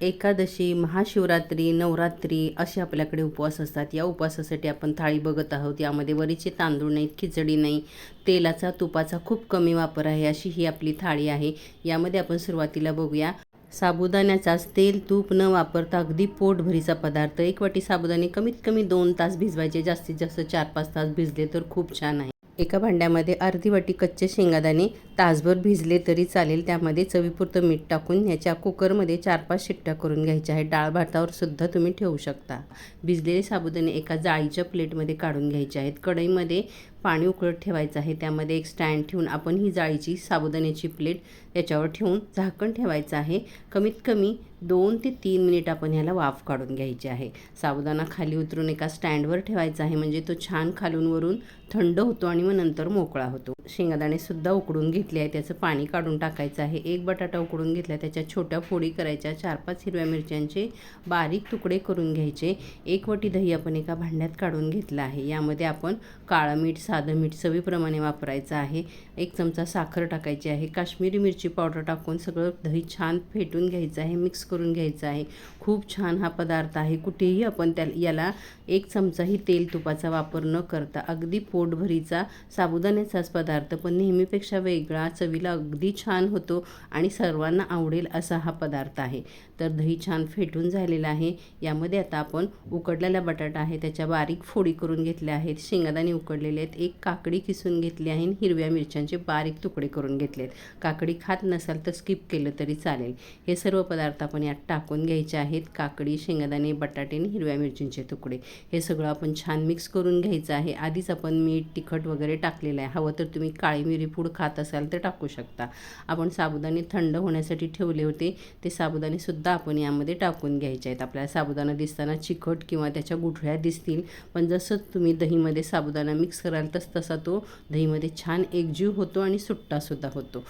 एकादशी महाशिवरात्री नवरात्री असे आपल्याकडे उपवास असतात. या उपवासासाठी आपण थाळी बघत आहोत. यामध्ये वरीचे तांदूळ नाहीत खिचडी नाही तेलाचा तुपाचा खूप कमी वापर आहे अशी ही आपली थाळी आहे. यामध्ये आपण सुरुवातीला बघूया. साबुदाण्याचाच तेल तूप न वापरता अगदी पोटभरीचा पदार्थ. एक वाटी साबुदाणे कमीत कमी दोन तास भिजवायचे. जास्तीत जास्त चार पाच तास भिजले तर खूप छान आहे. एका भांड्यामध्ये अर्धी वाटी कच्चे शेंगादाणे तासभर भिजले तरी चालेल. त्यामध्ये चवीपुरतं मीठ टाकून याच्या कुकरमध्ये चार पाच शिट्ट्या करून घ्यायच्या आहेत. डाळ भातावर सुद्धा तुम्ही ठेवू शकता. भिजलेले साबुदाणे एका जाळीच्या प्लेटमध्ये काढून घ्यायचे आहेत. कढईमध्ये पाणी उकळत ठेवायचं आहे. त्यामध्ये एक स्टँड ठेवून आपण ही जाळीची साबुदाण्याची प्लेट त्याच्यावर ठेवून झाकण ठेवायचं आहे. कमीत कमी दोन ते तीन मिनिट आपण ह्याला वाफ काढून घ्यायची आहे. साबुदाणा खाली उतरून एका स्टँडवर ठेवायचा आहे. म्हणजे तो छान खालून वरून थंड होतो आणि मग नंतर मोकळा होतो. शेंगादाणेसुद्धा उकडून घेतले आहे त्याचं पाणी काढून टाकायचं आहे. एक बटाटा उकडून घेतला. त्याच्या छोट्या फोडी करायच्या. चार पाच हिरव्या मिरच्यांचे बारीक तुकडे करून घ्यायचे. एक वटी दही आपण एका भांड्यात काढून घेतलं आहे. यामध्ये आपण काळं मीठ साधं मीठ चवीप्रमाणे वापरायचं आहे. एक चमचा साखर टाकायची आहे. काश्मीरी मिरची पावडर टाकून सगळं दही छान फेटून घ्यायचं आहे. मिक्स करून घ्यायचं आहे. खूप छान हा पदार्थ आहे. कुठेही आपण त्या याला एक चमचाही तेल तुपाचा वापर न करता अगदी पोटभरीचा साबुदाण्याचाच पदार्थ पण नेहमीपेक्षा वेगळा चवीला अगदी छान होतो आणि सर्वांना आवडेल असा हा पदार्थ आहे. तर दही छान फेटून झालेला आहे. यामध्ये आता आपण उकडलेला बटाटा आहे. त्याच्या बारीक फोडी करून घेतल्या आहेत. शेंगादाणे उकडलेले आहेत. एक काकडी किसून घेतली आहे आणि हिरव्या मिरच्यांचे बारीक तुकडे करून घेतले आहेत काकडी खात नसाल तर स्किप केलं तरी चालेल. हे सर्व पदार्थ आपण यात टाकून घ्यायचे आहेत. काकडी शेंगादाणे बटाटे आणि हिरव्या मिरचींचे तुकडे. हे सगळं आपण छान मिक्स करून घ्यायचं आहे. आधीच आपण मीठ तिखट वगैरे टाकलेलं आहे. हवं तर तुम्ही काळी मिरी पूड खात असाल तर टाकू शकता. आपण साबुदाणे थंड होण्यासाठी ठेवले होते. ते साबुदाणेसुद्धा आपण यामध्ये टाकून घ्यायचे आहेत. आपल्याला साबुदाणा दिसताना चिकट किंवा त्याच्या गुठळ्या दिसतील. पण जसं तुम्ही दहीमध्ये साबुदाणा मिक्स कराल तस तसा तो. दहीमध्ये छान एकजीव होतो आणि सुट्टासुद्धा होतो.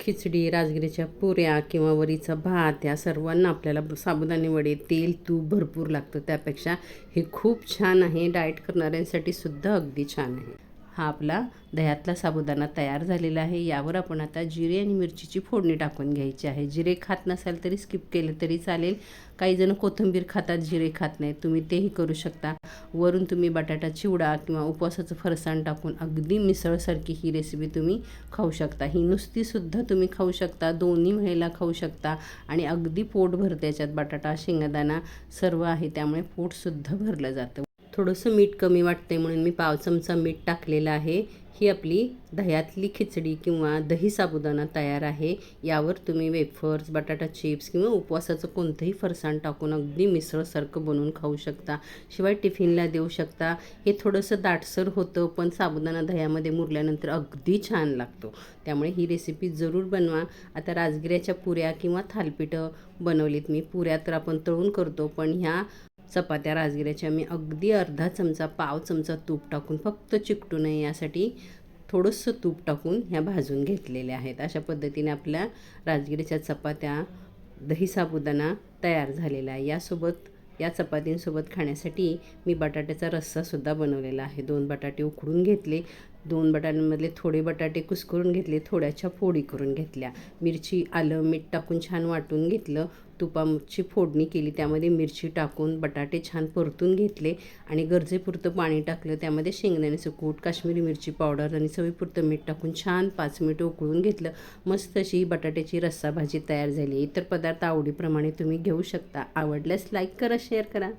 खिचडी राजगिरीच्या पुऱ्या किंवा वरीचा भात या सर्वांना आपल्याला साबुदाणे वडे तेल तूप भरपूर लागतं. त्यापेक्षा हे खूप छान आहे. डाएट करणाऱ्यांसाठी सुद्धा अगदी छान आहे. हा आपला दह्यातला साबुदाणा तयार झालेला आहे. यावर आपण आता जिरे आणि मिरचीची फोडणी टाकून घ्यायची आहे. जिरे खात नसाल तरी स्किप केलं तरी चालेल. काही जण कोथिंबीर खातात जिरे खात नाहीत. तुम्ही तेही करू शकता. वरून तुम्ही बटाटा चिवडा किंवा उपवासाचं फरसाण टाकून अगदी मिसळसारखी ही रेसिपी तुम्ही खाऊ शकता. ही नुसतीसुद्धा तुम्ही खाऊ शकता. दोन्ही वेळेला खाऊ शकता. आणि अगदी पोट भरते याच्यात बटाटा शेंगादाणा सर्व आहे. त्यामुळे पोटसुद्धा भरलं जातं. थोडंसं मीठ कमी वाटते म्हणून मी पाव चमचा मीठ टाकलेलं आहे. ही आपली दह्यातली खिचडी किंवा दही साबुदाणा तयार आहे. यावर तुम्ही वेफर्स बटाटा चिप्स किंवा उपवासाचं कोणतंही फरसाण टाकून अगदी मिसळसारखं बनवून खाऊ शकता. शिवाय टिफिनला देऊ शकता. हे थोडंसं दाटसर होतं पण साबुदाणा दह्यामध्ये मुरल्यानंतर अगदी छान लागतो. त्यामुळे ही रेसिपी जरूर बनवा. आता राजगिऱ्याच्या पुऱ्या किंवा थालपीठं बनवलीत मी. पुऱ्या तर आपण तळून करतो पण ह्या चपात्या राजगिऱ्याच्या मी अगदी अर्धा चमचा पाव चमचा तूप टाकून फक्त चिकटू नये यासाठी थोडंसं तूप टाकून ह्या भाजून घेतलेल्या आहेत. अशा पद्धतीने आपल्या राजगिरीच्या चपात्या दही साबुदाणा तयार झालेला आहे. यासोबत या चपातींसोबत खाण्यासाठी मी बटाट्याचा रस्सासुद्धा बनवलेला आहे. दोन बटाटे उकडून घेतले. दोन बटाट्यांमधले थोडे बटाटे कुस्करून घेतले थोड्याच्या फोडी करून घेतल्या. मिरची आलं मीठ टाकून छान वाटून घेतलं. तुपाची फोडणी केली त्यामध्ये मिरची टाकून बटाटे छान परतून घेतले आणि गरजेपुरतं पाणी टाकलं. त्यामध्ये शेंगदाण्याचं कूट काश्मीरी मिरची पावडर आणि चवीपुरतं मीठ टाकून छान पाच मिनिट उकळून घेतलं. मस्त अशी बटाट्याची रस्सा भाजी तयार झाली. इतर पदार्थ आवडीप्रमाणे तुम्ही घेऊ शकता. आवडल्यास लाईक करा शेअर करा.